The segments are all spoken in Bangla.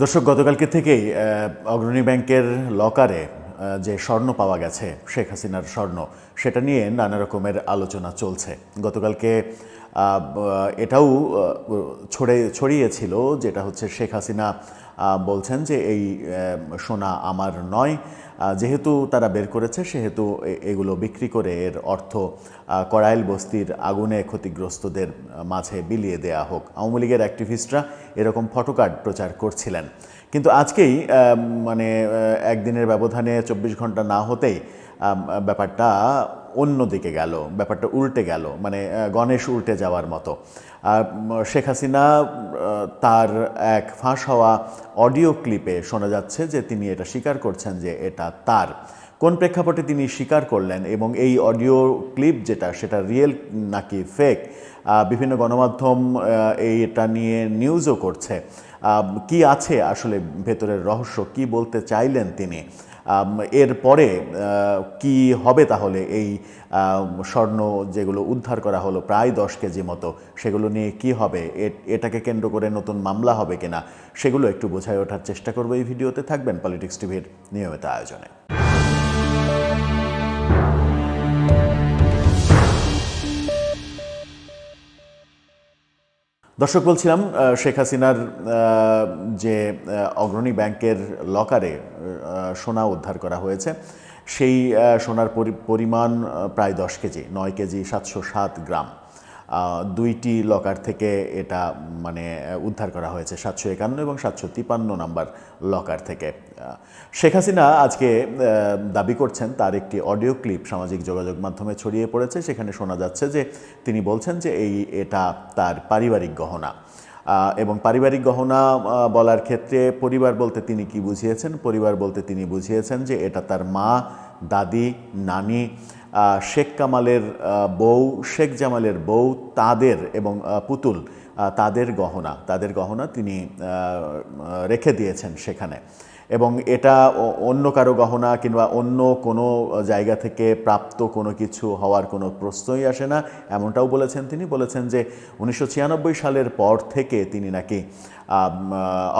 দর্শক, গতকালকে থেকেই অগ্রণী ব্যাংকের লকারে যে স্বর্ণ পাওয়া গেছে, শেখ হাসিনার স্বর্ণ, সেটা নিয়ে নানা রকমের আলোচনা চলছে। গতকালকে এটাও ছড়ে, ছড়িয়েছিল, যেটা হচ্ছে শেখ হাসিনা বলছেন যে এই সোনা আমার নয়। যেহেতু তারা বের করেছে, সেহেতু এগুলো বিক্রি করে এর অর্থ কড়াইল বস্তির আগুনে ক্ষতিগ্রস্তদের মাঝে বিলিয়ে দেয়া হোক। আওয়ামী লীগের অ্যাক্টিভিস্টরা এরকম ফটোকার্ড প্রচার করছিলেন। কিন্তু আজকেই মানে একদিনের ব্যবধানে চব্বিশ ঘণ্টা না হতেই ব্যাপারটা অন্য দিকে গেল, ব্যাপারটা উল্টে গেল মানে গণেশ উল্টে যাওয়ার মতো। শেখ হাসিনা তার এক ফাঁস হওয়া অডিও ক্লিপে শোনা যাচ্ছে যে তিনি এটা স্বীকার করছেন যে এটা তার। কোন প্রেক্ষাপটে তিনি স্বীকার করলেন এবং এই অডিও ক্লিপ যেটা, সেটা রিয়েল নাকি ফেক বিভিন্ন গণমাধ্যম এইটা নিয়ে নিউজও করছে। কি আছে আসলে ভেতরের রহস্য? কি বলতে চাইলেন তিনি? এরপরে কি হবে তাহলে এই স্বর্ণ যেগুলো উদ্ধার করা হলো প্রায় দশ কেজি মতো, সেগুলো নিয়ে কি হবে? এটাকে কেন্দ্র করে নতুন মামলা হবে কিনা? সেগুলো একটু বোঝায় ওঠার চেষ্টা করব এই ভিডিওতে। থাকবেন পলিটিক্স টিভির নিয়মিত আয়োজনে। দর্শক, বলছিলাম শেখ হাসিনার যে অগ্রণী ব্যাংকের লকারে সোনা উদ্ধার করা হয়েছে, সেই সোনার পরি- পরিমাণ প্রায় দশ কেজি, নয় কেজি সাতশো সাত গ্রাম। দুইটি লকার থেকে এটা মানে উদ্ধার করা হয়েছে, সাতশো একান্ন এবং সাতশো তিপান্ন নাম্বার লকার থেকে। শেখ হাসিনা আজকে দাবি করছেন তার একটি অডিও ক্লিপ সামাজিক যোগাযোগ মাধ্যমে ছড়িয়ে পড়েছে, সেখানে শোনা যাচ্ছে যে তিনি বলছেন যে এই, এটা তার পারিবারিক গহনা। এবং পারিবারিক গহনা বলার ক্ষেত্রে পরিবার বলতে তিনি কি বুঝিয়েছেন? পরিবার বলতে তিনি বুঝিয়েছেন যে এটা তার মা, দাদি, নানি শেখ কামালের বউ, শেখ জামালের বউ তাদের এবং পুতুল তাদের গহনা তাদের গহনা তিনি রেখে দিয়েছেন সেখানে। এবং এটা অন্য কারও গহনা কিংবা অন্য কোনো জায়গা থেকে প্রাপ্ত কোনো কিছু হওয়ার কোনো প্রশ্নই আসে না। এমনটাও বলেছেন তিনি। বলেছেন যে উনিশশো ছিয়ানব্বই সালের পর থেকে তিনি নাকি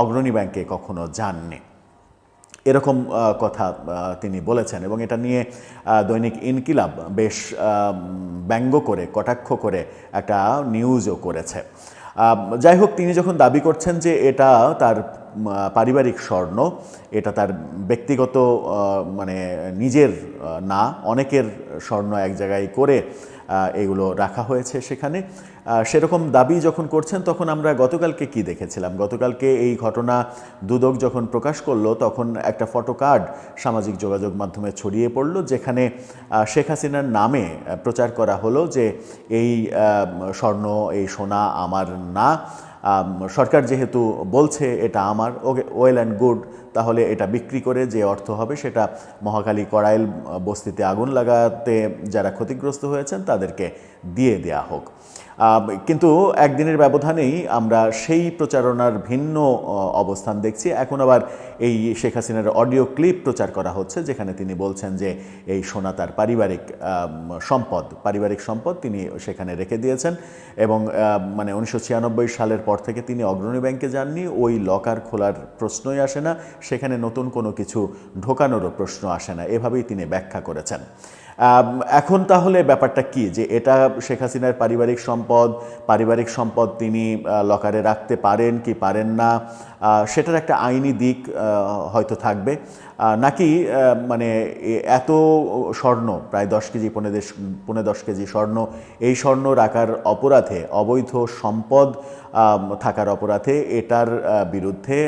অগ্রণী ব্যাংকে কখনো যাননি। এরকম কথা তিনি বলেছেন এবং এটা নিয়ে দৈনিক ইনকিলাব বেশ ব্যঙ্গ করে, কটাক্ষ করে একটা নিউজও করেছে। যাই হোক, তিনি যখন দাবি করছেন যে এটা তার পারিবারিক স্বর্ণ, এটা তার ব্যক্তিগত মানে নিজের না, অনেকের স্বর্ণ এক জায়গায় করে এগুলো রাখা হয়েছে সেখানে। সেরকম দাবি যখন করছেন, তখন আমরা গতকালকে কি দেখেছিলাম? গতকালকে এই ঘটনা দুদক যখন প্রকাশ করল, তখন একটা ফটো কার্ড সামাজিক যোগাযোগ মাধ্যমে ছড়িয়ে পড়ল, যেখানে শেখ হাসিনার নামে প্রচার করা হলো যে এই স্বর্ণ, এই সোনা আমার না সরকার যেহেতু বলছে এটা আমার, ওকে ওয়েল অ্যান্ড গুড তাহলে এটা বিক্রি করে যে অর্থ হবে সেটা মহাকালী কড়াইল বস্তিতে আগুন লাগাতে যারা ক্ষতিগ্রস্ত হয়েছেন তাদেরকে দিয়ে দেয়া হোক। কিন্তু একদিনের ব্যবধানেই আমরা সেই প্রচারণার ভিন্ন অবস্থান দেখছি। এখন আবার এই শেখ হাসিনার অডিও ক্লিপ প্রচার করা হচ্ছে, যেখানে তিনি বলছেন যে এই সোনা তার পারিবারিক সম্পদ পারিবারিক সম্পদ তিনি সেখানে রেখে দিয়েছেন এবং মানে উনিশশো ছিয়ানব্বই সালের পর থেকে তিনি অগ্রণী ব্যাংকে যাননি। ওই লকার খোলার প্রশ্নই আসে না। সেখানে নতুন কোনো কিছু ঢোকানোরও প্রশ্ন আসে না। এভাবেই তিনি ব্যাখ্যা করেছেন। এখন তাহলে ব্যাপারটা কি? যে এটা শেখ হাসিনার পারিবারিক সম্পদ পারিবারিক সম্পদ তিনি লকারে রাখতে পারেন কি পারেন না সেটার একটা আইনি দিক হয়তো থাকবে। নাকি মানে এত স্বর্ণ, প্রায় দশ কেজি, পনেরো দেশ পনে দশ কেজি স্বর্ণ, এই স্বর্ণ রাখার অপরাধে, অবৈধ সম্পদ থাকার অপরাধে এটার বিরুদ্ধে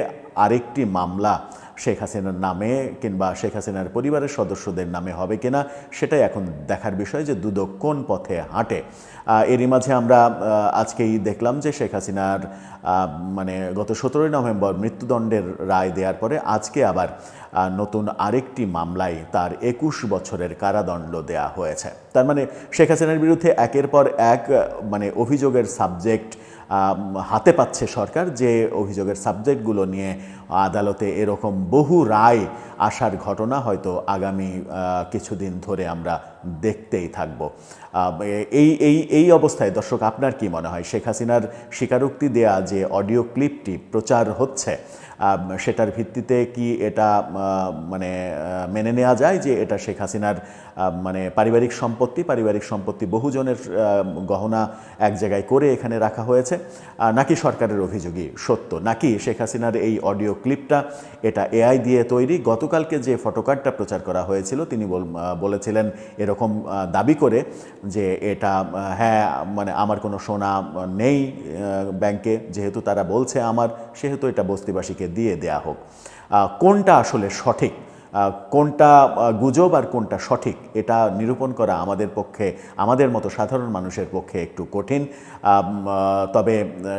আরেকটি মামলা শেখ হাসিনার নামে কিংবা শেখ হাসিনার পরিবারের সদস্যদের নামে হবে কিনা, সেটাই এখন দেখার বিষয় যে দুদক কোন পথে হাঁটে। এরই মাঝে আমরা আজকেই দেখলাম যে শেখ হাসিনার মানে গত সতেরোই নভেম্বর মৃত্যুদণ্ডের রায় দেওয়ার পরে আজকে আবার নতুন আরেকটি মামলায় তার একুশ বছরের কারাদণ্ড দেয়া হয়েছে। তার মানে শেখ হাসিনার বিরুদ্ধে একের পর এক মানে অভিযোগের সাবজেক্ট হাতে পাচ্ছে সরকার যে অভিযোগের সাবজেক্টগুলো নিয়ে আদালতে এরকম বহু রায় আসার ঘটনা হয়তো আগামী কিছুদিন ধরে আমরা দেখতেই থাকব। এই এই এই অবস্থায় দর্শক, আপনার কি মনে হয়? শেখ হাসিনার স্বীকারোক্তি দেয়া যে অডিও ক্লিপটি প্রচার হচ্ছে সেটার ভিত্তিতে কি এটা মানে মেনে নেওয়া যায় যে এটা শেখ হাসিনার মানে পারিবারিক সম্পত্তি? পারিবারিক সম্পত্তি বহুজনের গহনা এক জায়গায় করে এখানে রাখা হয়েছে। নাকি সরকারের অভিযোগই সত্য? নাকি শেখ হাসিনার এই অডিও ক্লিপটা এটা এআই দিয়ে তৈরি। গতকালকে যে ফটোকার্ডটা প্রচার করা হয়েছিল, তিনি বল- বলেছিলেন এরকম দাবি করে যে এটা হ্যাঁ মানে আমার কোনো সোনা নেই ব্যাংকে, যেহেতু তারা বলছে আমার, সেহেতু এটা বস্তিবাসীকে দিয়ে দেয়া হোক। কোনটা আসলে সঠিক? কোনটা গুজব আর কোনটা সঠিক, এটা নিরূপণ করা আমাদের পক্ষে, আমাদের মতো সাধারণ মানুষের পক্ষে একটু কঠিন। তবে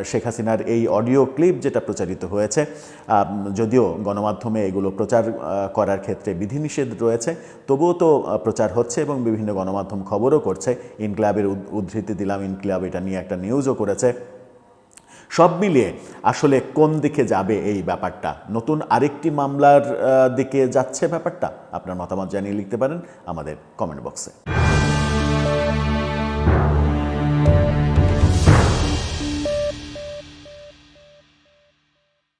শেখ হাসিনার এই অডিও ক্লিপ যেটা প্রচারিত হয়েছে যদিও গণমাধ্যমে এগুলো প্রচার করার ক্ষেত্রে বিধিনিষেধ রয়েছে, তবুও তো প্রচার হচ্ছে এবং বিভিন্ন গণমাধ্যম খবরও করছে। ইনক্লাবের উদ্ধৃতি দিলাম, ইনক্লাব এটা নিয়ে একটা নিউজও করেছে। সব মিলিয়ে আসলে কোন দিকে যাবে এই ব্যাপারটা? নতুন আরেকটি মামলার দিকে যাচ্ছে ব্যাপারটা? আপনার মতামত জানিয়ে লিখতে পারেন আমাদের কমেন্ট বক্সে